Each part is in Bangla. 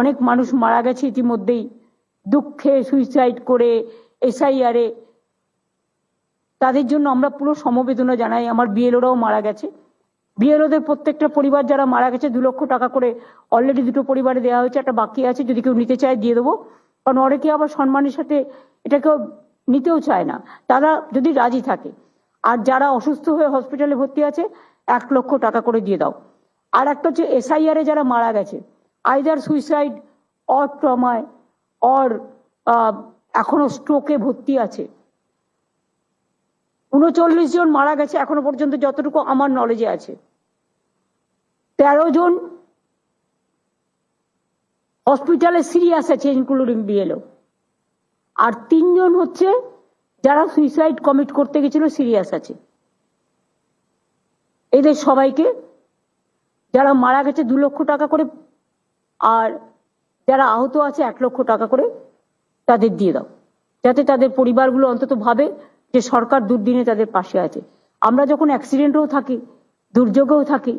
অনেক মানুষ মারা গেছে ইতিমধ্যেই। দুঃখে সুইসাইড করে এসআইআরে তাদের জন্য আমরা পুরো সমবেদনা জানাই। আমার বিএলওরাও মারা গেছে। বিএলওদের প্রত্যেকটা পরিবার যারা মারা গেছে, দু লক্ষ টাকা করে অলরেডি দুটো পরিবারে দেওয়া হয়েছে। একটা বাকি আছে, যদি কেউ নিতে চায় দিয়ে দেবো। কারণ অনেকে আবার সম্মানের সাথে এটা কেউ নিতেও চায় না। তারা যদি রাজি থাকে। আর যারা অসুস্থ হয়ে হসপিটালে ভর্তি আছে, এক লক্ষ টাকা করে দিয়ে দাও। আর একটা হচ্ছে এসআইআর যারা মারা গেছে আইদার সুইসাইড অর ট্রমায় অর এখনও স্ট্রোকে ভর্তি আছে। উনচল্লিশ জন মারা গেছে এখনও পর্যন্ত যতটুকু আমার নলেজে আছে। তেরো জন হসপিটালে সিরিয়াস আছে ইনক্লুডিং বিএলও আর তিনজন হচ্ছে যারা সুইসাইড কমিট করতে গেছিল সিরিয়াস আছে। এদের সবাইকে যারা মারা গেছে দু লক্ষ টাকা করে আর যারা আহত আছে এক লক্ষ টাকা করে তাদের দিয়ে দাও। যাতে তাদের পরিবারগুলো অন্তত ভাবে যে সরকার দুর্দিনে তাদের পাশে আছে। আমরা যখন অ্যাক্সিডেন্টেও থাকি, দুর্যোগেও থাকি,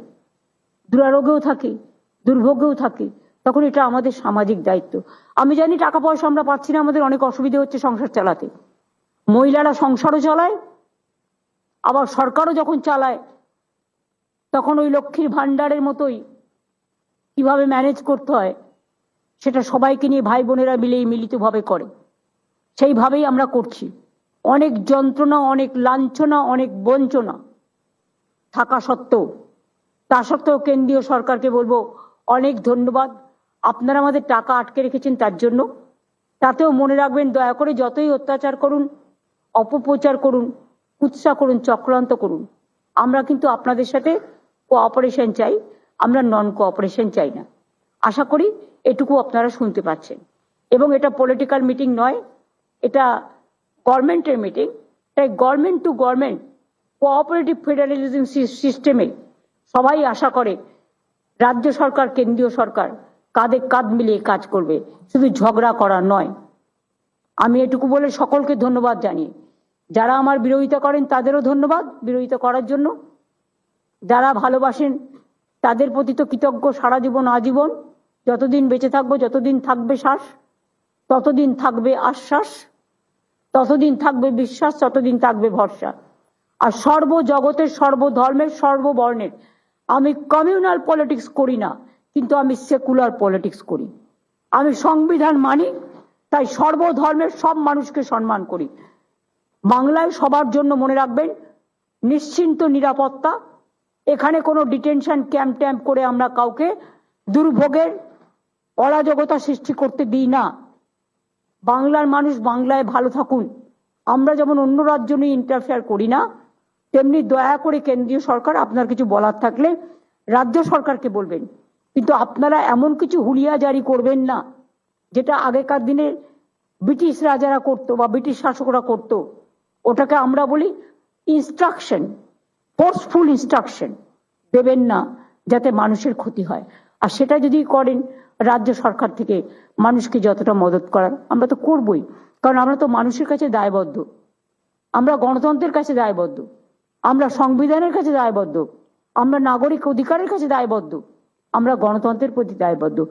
দুরারোগেও থাকি, দুর্ভোগেও থাকি, তখন এটা আমাদের সামাজিক দায়িত্ব। আমি জানি টাকা পয়সা আমরা পাচ্ছি না, আমাদের অনেক অসুবিধা হচ্ছে সংসার চালাতে। মহিলারা সংসারও চালায়, আবার সরকারও যখন চালায়, তখন ওই লক্ষ্মীর ভান্ডারের মতোই কীভাবে ম্যানেজ করতে হয়, সেটা সবাইকে নিয়ে ভাই বোনেরা মিলেই মিলিতভাবে করে। সেইভাবেই আমরা করছি। অনেক যন্ত্রণা, অনেক লাঞ্ছনা, অনেক বঞ্চনা থাকা সত্ত্বেও। তা সত্ত্বেও কেন্দ্রীয় সরকারকে বলব, অনেক ধন্যবাদ। আপনারা আমাদের টাকা আটকে রেখেছেন তার জন্য। তাতেও মনে রাখবেন, দয়া করে যতই অত্যাচার করুন, অপপ্রচার করুন উৎসাহ করুন, চক্রান্ত করুন, আমরা কিন্তু আপনাদের সাথে কোঅপারেশন চাই। আমরা নন কোঅপারেশন চাই না। আশা করি এটুকু আপনারা শুনতে পাচ্ছেন। এবং এটা পলিটিক্যাল মিটিং নয়, এটা গভর্নমেন্টের মিটিং তাই government to government cooperative federalism সিস্টেমে সবাই আশা করে, রাজ্য সরকার, কেন্দ্রীয় সরকার কাঁধে কাঁধ মিলিয়ে কাজ করবে। শুধু ঝগড়া করা নয়। আমি এটুকু বলে সকলকে ধন্যবাদ জানিয়ে। যারা আমার বিরোধিতা করেন তাদেরও ধন্যবাদ বিরোধিতা করার জন্য। যারা ভালোবাসেন তাদের প্রতি তো কৃতজ্ঞ সারা জীবন আজীবন। যতদিন বেঁচে থাকব, যতদিন থাকবে শ্বাস, ততদিন থাকবে আশ্বাস, ততদিন থাকবে বিশ্বাস, ততদিন থাকবে ভরসা। আর সর্বজগতের, সর্বধর্মের, সর্ববর্ণের, আমি কমিউনাল পলিটিক্স করি না, কিন্তু আমি সেকুলার পলিটিক্স করি। আমি সংবিধান মানি, তাই সর্বধর্মের সব মানুষকে সম্মান করি। বাংলায় সবার জন্য মনে রাখবেন, নিশ্চিন্ত নিরাপত্তা এখানে কোনো ডিটেনশন ক্যাম্প ট্যাম্প করে আমরা কাউকে দুর্ভোগের অরাজকতা সৃষ্টি করতে দিই না। বাংলার মানুষ বাংলায় ভালো থাকুন। আমরা যেমন অন্য রাজ্য নিয়ে ইন্টারফেয়ার করি না, তেমনি দয়া করে কেন্দ্রীয় সরকার, আপনার কিছু বলার থাকলে রাজ্য সরকারকে বলবেন। কিন্তু আপনারা এমন কিছু হুলিয়া জারি করবেন না, যেটা আগেকার দিনে ব্রিটিশ রাজারা করতো বা ব্রিটিশ শাসকরা করতো। ওটাকে আমরা বলি ইনস্ট্রাকশন ফোর্সফুল ইনস্ট্রাকশন দেবেন না যাতে মানুষের ক্ষতি হয়। আর সেটা যদি করেন, রাজ্য সরকার থেকে মানুষকে যতটা মদত করার, আমরা তো করবই। কারণ আমরা তো মানুষের কাছে দায়বদ্ধ। আমরা গণতন্ত্রের কাছে দায়বদ্ধ। আমরা সংবিধানের কাছে দায়বদ্ধ। আমরা নাগরিক অধিকারের কাছে দায়বদ্ধ। আমরা গণতন্ত্রের প্রতি দায়বদ্ধ।